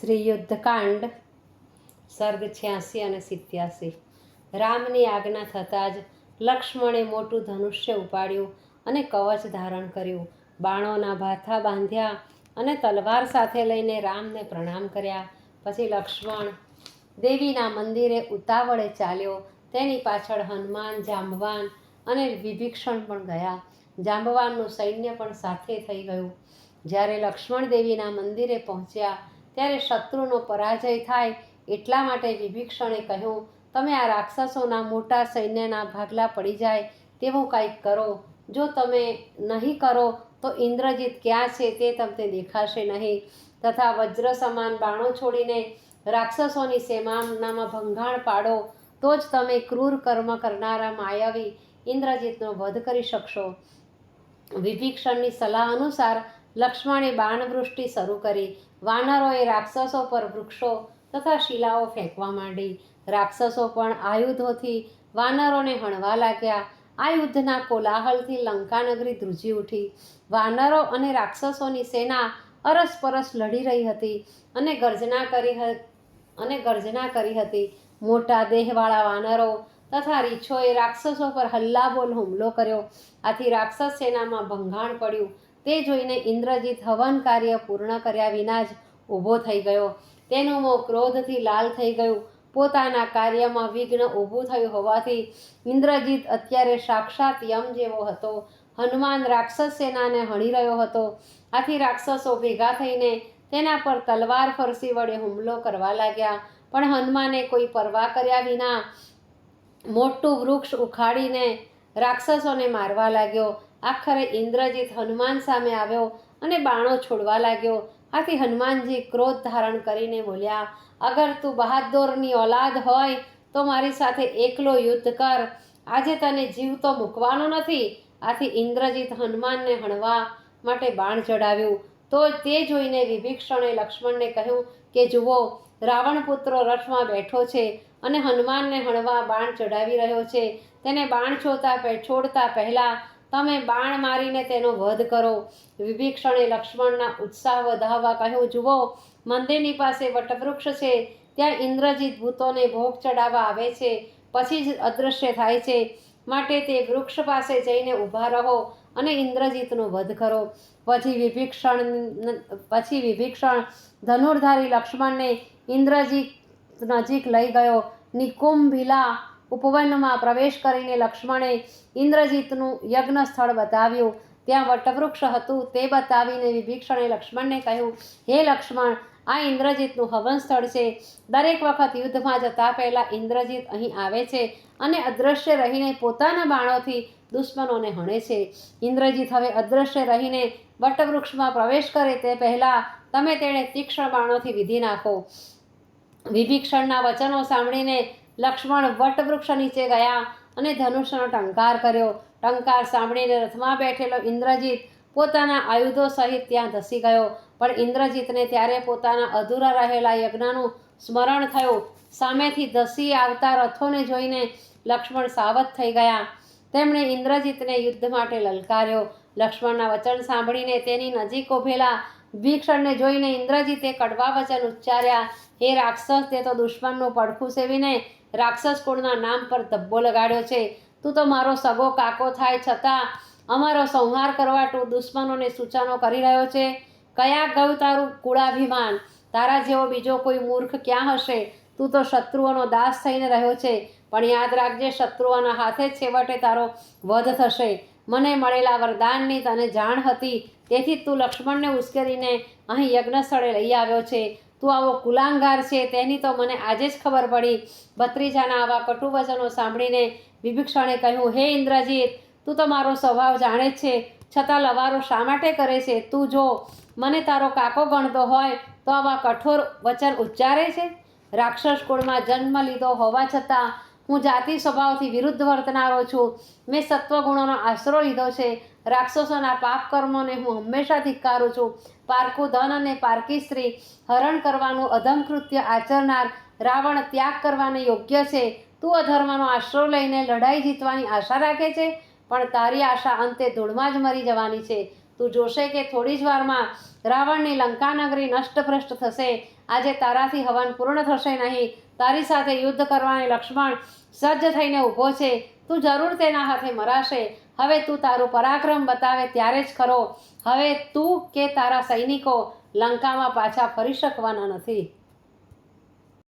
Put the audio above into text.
શ્રી યુદ્ધકાંડ સર્ગ છ્યાસી અને સિત્યાસી. રામની આજ્ઞા થતાં જ લક્ષ્મણે મોટું ધનુષ્ય ઉપાડ્યું અને કવચ ધારણ કર્યું. બાણોના ભાથા બાંધ્યા અને તલવાર સાથે લઈને રામને પ્રણામ કર્યા. પછી લક્ષ્મણ દેવીના મંદિરે ઉતાવળે ચાલ્યો. તેની પાછળ હનુમાન, જાંબવાન અને વિભીક્ષણ પણ ગયા. જાંબવાનનું સૈન્ય પણ સાથે થઈ ગયું. જ્યારે લક્ષ્મણ દેવીના મંદિરે પહોંચ્યા ત્યારે શત્રુનો પરાજય થાય એટલા માટે વિભીક્ષણે કહ્યું, તમે આ રાક્ષસોના મોટા સૈન્યના ભાગલા પડી જાય તેવું કંઈક કરો. જો તમે નહીં કરો, તો ઇન્દ્રજીત ક્યાં છે તે તમને દેખાશે નહીં. તથા વજ્ર સમાન બાણો છોડીને રાક્ષસોની સેમાનામાં ભંગાણ પાડો, તો જ તમે ક્રૂર કર્મ કરનારા માયાવી ઇન્દ્રજીતનો વધ કરી શકશો. વિભીક્ષણની સલાહ અનુસાર લક્ષ્મણે બાણવૃષ્ટિ શરૂ કરી. વાનરોએ રાક્ષસો પર વૃક્ષો તથા શિલાઓ ફેંકવા માંડી. રાક્ષસો પણ આયુધોથી વાનરોને હણવા લાગ્યા. આ યુદ્ધના કોલાહલથી લંકાનગરી ધ્રુજી ઉઠી. વાનરો અને રાક્ષસોની સેના અરસપરસ લડી રહી હતી અને ગર્જના કરી અને ગર્જના કરી હતી. મોટા દેહવાળા વાનરો તથા રીછોએ રાક્ષસો પર હલ્લાબોલ હુમલો કર્યો. આથી રાક્ષસ સેનામાં ભંગાણ પડ્યું. તે જોઈને ઇન્દ્રજીત હવન કાર્ય પૂર્ણ કર્યા વિના જ ઊભો થઈ ગયો. તેનું મોં ક્રોધથી લાલ થઈ ગયું. પોતાના કાર્યમાં વિઘ્ન ઊભું થયું હોવાથી ઇન્દ્રજીત અત્યારે સાક્ષાત યમ જેવો હતો. હનુમાન રાક્ષસ સેનાને હણી રહ્યો હતો. આથી રાક્ષસો ભેગા થઈને તેના પર તલવાર ફરસી વડે હુમલો કરવા લાગ્યા. પણ હનુમાને કોઈ પરવા કર્યા વિના મોટું વૃક્ષ ઉખાડીને રાક્ષસોને મારવા લાગ્યો. આખરે ઇન્દ્રજીત હનુમાન સામે આવ્યો અને બાણો છોડવા લાગ્યો. આથી હનુમાનજી ક્રોધ ધારણ કરીને બોલ્યા, અગર તું બહાદુરની ઓલાદ હોય તો મારી સાથે એકલો યુદ્ધ કર. આજે તને જીવ તો મૂકવાનો નથી. આથી ઇન્દ્રજીત હનુમાનને હણવા માટે બાણ ચડાવ્યું તો તે જોઈને વિભીક્ષણે લક્ષ્મણને કહ્યું કે, જુઓ, રાવણ પુત્ર રથમાં બેઠો છે અને હનુમાનને હણવા બાણ ચડાવી રહ્યો છે. તેને બાણ છોડતા છોડતા પહેલાં તમે બાણ મારીને તેનો વધ કરો. વિભીક્ષણે લક્ષ્મણના ઉત્સાહ વધાવવા કહ્યું, જુઓ, મંદિરની પાસે વટવૃક્ષ છે. ત્યાં ઇન્દ્રજીત ભૂતોને ભોગ ચડાવવા આવે છે. પછી જ અદૃશ્ય થાય છે. માટે તે વૃક્ષ પાસે જઈને ઊભા રહો અને ઇન્દ્રજીતનો વધ કરો. પછી વિભીક્ષણ પછી વિભીક્ષણ ધનુર્ધારી લક્ષ્મણને ઇન્દ્રજીત નજીક લઈ ગયો. નિકુંભિલા ઉપવનમાં પ્રવેશ કરીને લક્ષ્મણે ઇન્દ્રજીતનું યજ્ઞ સ્થળ બતાવ્યું. ત્યાં વટવૃક્ષ હતું તે બતાવીને વિભીક્ષણે લક્ષ્મણને કહ્યું, હે લક્ષ્મણ, આ ઇન્દ્રજીતનું હવન સ્થળ છે. દરેક વખત યુદ્ધમાં જતા પહેલાં ઇન્દ્રજીત અહીં આવે છે અને અદૃશ્ય રહીને પોતાના બાણોથી દુશ્મનોને હણે છે. ઇન્દ્રજીત હવે અદૃશ્ય રહીને વટવૃક્ષમાં પ્રવેશ કરે તે પહેલાં તમે તેણે તીક્ષ્ણ બાણોથી વિધી નાખો. વિભીક્ષણના વચનો સાંભળીને લક્ષ્મણ વટવૃક્ષ નીચે ગયા અને ધનુષનો ટંકાર કર્યો. ટંકાર સાંભળીને રથમાં બેઠેલો ઇન્દ્રજીત પોતાના આયુધો સહિત ત્યાં ધસી ગયો. પણ ઇન્દ્રજીતને ત્યારે પોતાના અધૂરા રહેલા યજ્ઞનું સ્મરણ થયું. સામેથી ધસી આવતા રથોને જોઈને લક્ષ્મણ સાવધ થઈ ગયા. તેમણે ઇન્દ્રજીતને યુદ્ધ માટે લલકાર્યો. લક્ષ્મણના વચન સાંભળીને તેની નજીક ઉભેલા ભીક્ષણને જોઈને ઇન્દ્રજીતે કડવા વચન ઉચ્ચાર્યા, હે રાક્ષસ, તે તો દુશ્મનનું પડખું સેવીને રાક્ષસ કુળના નામ પર ધબ્બો લગાડ્યો છે. તું તો મારો સગો કાકો થાય છતાં અમારો સંહાર કરવા તું દુશ્મનોને સૂચનો કરી રહ્યો છે. કયા ગયું તારું કુળાભિમાન? તારા જેવો બીજો કોઈ મૂર્ખ ક્યાં હશે? તું તો શત્રુઓનો દાસ થઈને રહ્યો છે. પણ યાદ રાખજે, શત્રુઓના હાથે જ છેવટે તારો વધ થશે. મને મળેલા વરદાનની તને જાણ હતી. તેથી તું લક્ષ્મણને ઉશ્કેરીને અહીં યજ્ઞ સ્થળે લઈ આવ્યો છે. તું આવો કુલાંગાર છે, તેની તો મને આજે જ ખબર પડી. ભત્રીજાના આવા કટુ વચનો સાંભળીને વિભીક્ષણે કહ્યું, હે ઇન્દ્રજીત, તું તો મારો સ્વભાવ જાણે જ છે. છતાં લવારો શા માટે કરે છે? તું જો, મને તારો કાકો ગણતો હોય તો આવા કઠોર વચન ઉચ્ચારે છે? રાક્ષસ કુળમાં જન્મ લીધો હોવા છતાં હું જાતિ સ્વભાવથી વિરુદ્ધ વર્તનારો છું. મેં સત્વગુણોનો આશરો લીધો છે. રાક્ષસોના પાપ કર્મોને હું હંમેશા ધિક્કારું છું. પારકું ધન અને પારકી સ્ત્રી હરણ કરવાનું અધમ કૃત્ય આચરનાર રાવણ ત્યાગ કરવાને યોગ્ય છે. તું અધર્મનો આશરો લઈને લડાઈ જીતવાની આશા રાખે છે? પણ તારી આશા અંતે ધૂળમાં જ મરી જવાની છે. તું જોશે કે થોડી જ વારમાં રાવણની લંકાનગરી નષ્ટભ્રષ્ટ થશે. આજે તારાથી હવન પૂર્ણ થશે નહીં. તારી સાથે યુદ્ધ કરવાને લક્ષ્મણ સજ્જ થઈને ઊભો છે. તું જરૂર તેના હાથે મરાશે. હવે તું તારું પરાક્રમ બતાવે ત્યારે જ ખરો. હવે તું કે તારા સૈનિકો લંકામાં પાછા ફરી શકવાના નથી.